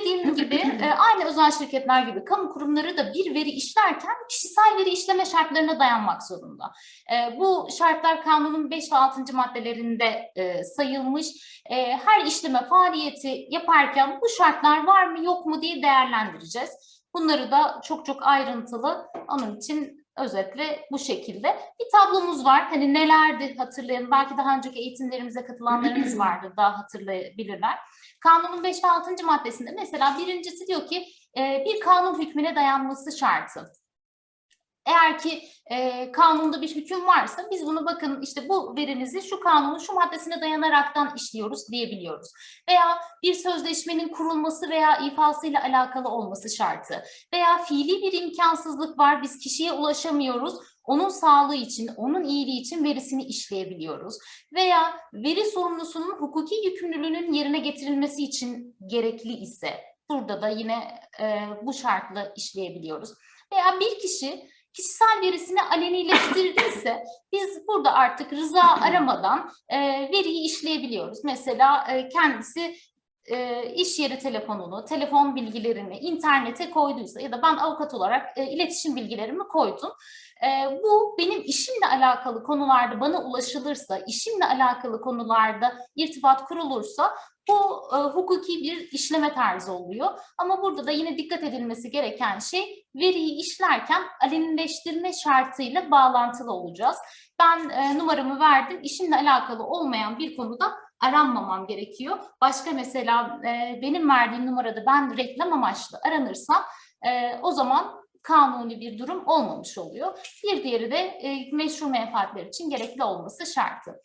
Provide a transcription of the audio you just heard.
dediğim gibi e, aynı özel şirketler gibi kamu kurumları da bir veri işlerken kişisel veri işleme şartlarına dayanmak zorunda. E, bu şartlar kanunun 5 ve 6. maddelerinde e, sayılmış. Her işleme faaliyeti yaparken bu şartlar var mı yok mu diye değerlendireceğiz. Bunları da çok çok ayrıntılı onun için özetle bu şekilde. Bir tablomuz var. Hani nelerdi hatırlayın. Belki daha önceki eğitimlerimize katılanlarımız vardır daha hatırlayabilirler. Kanunun 5 ve 6. maddesinde mesela birincisi diyor ki bir kanun hükmüne dayanması şartı. Eğer ki e, kanunda bir hüküm varsa biz bunu bakın işte bu verinizi şu kanunun şu maddesine dayanaraktan işliyoruz diyebiliyoruz. Veya bir sözleşmenin kurulması veya ifasıyla alakalı olması şartı veya fiili bir imkansızlık var biz kişiye ulaşamıyoruz onun sağlığı için, onun iyiliği için verisini işleyebiliyoruz. Veya veri sorumlusunun hukuki yükümlülüğünün yerine getirilmesi için gerekli ise burada da yine e, bu şartla işleyebiliyoruz. Veya bir kişi kişisel verisini alenileştirdiyse biz burada artık rıza aramadan e, veriyi işleyebiliyoruz. Mesela e, kendisi e, iş yeri telefonunu, telefon bilgilerini internete koyduysa ya da ben avukat olarak e, iletişim bilgilerimi koydum. E, bu benim işimle alakalı konularda bana ulaşılırsa, işimle alakalı konularda irtibat kurulursa bu e, hukuki bir işleme tarzı oluyor. Ama burada da yine dikkat edilmesi gereken şey veriyi işlerken alenileştirme şartıyla bağlantılı olacağız. Ben e, numaramı verdim. İşimle alakalı olmayan bir konuda aranmamam gerekiyor. Başka mesela e, benim verdiğim numarada ben reklam amaçlı aranırsam e, o zaman kanuni bir durum olmamış oluyor. Bir diğeri de e, meşru menfaatler için gerekli olması şartı.